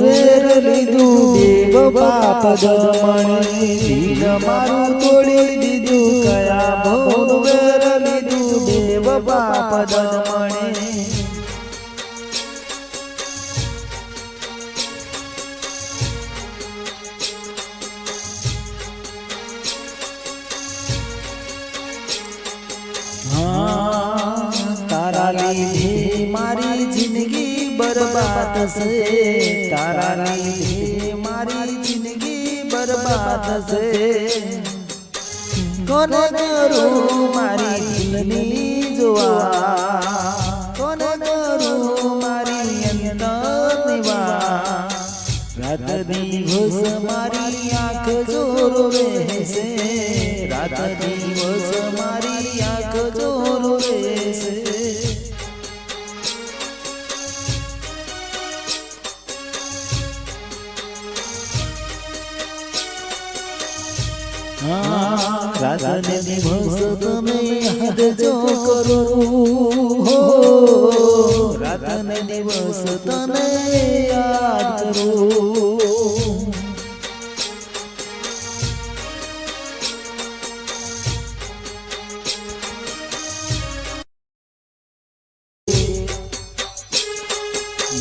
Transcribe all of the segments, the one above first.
વેર લીધું દેવ પાપ દમણે દિલ મારું તોડી લીધું દેવ પાપ દમણે તારા લીધે મારી જિંદગી બરબાદ છે તારા લીધે મારી જિંદગી બરબાદ છે કોને કરું મારી દિલની જોવા કોને કરું મારી અંતરની વાત રાત દિવસ મારી આંખ જોર વહેશે રાત દિવસ રાત ને દિવસ તમે યાદ જો કરું. હો. રાત ને દિવસ તને યાદ કરું.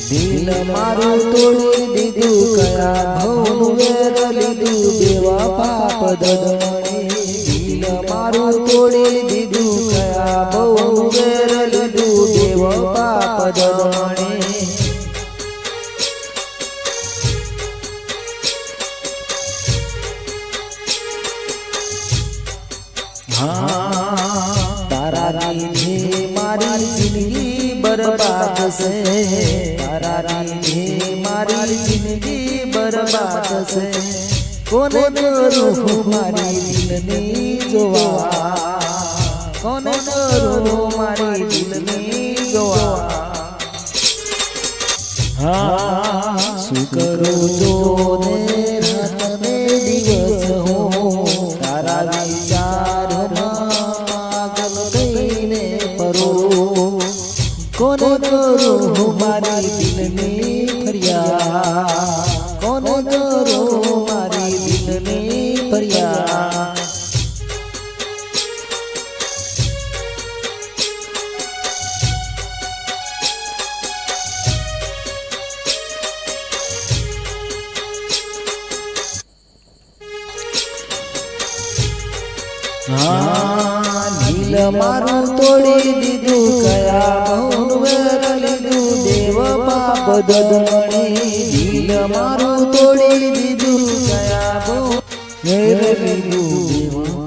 દિલ મારું તોડી દીધું કયા ભવનું વેર લીધું. દિલ મારું તોડી દીધું કયા ભવનું વેર લીધું દેવા પાપ દમણે હા, તારા બરબાદ છે કોને કરું મારી દિલની જોવા? કોને કરું મારી દિલની જોવા? હા. શું કરું જો ને રાત ને દિવસ હું તારા વિચારમાં પાગલ થઈને ફરું? કોને કરું મારી દિલ મારું તોડી દીધું કયા મૌન લીધું દેવ પાપ દદમણી નીલ મારું તોડી દીધું કયા લીધું દેવ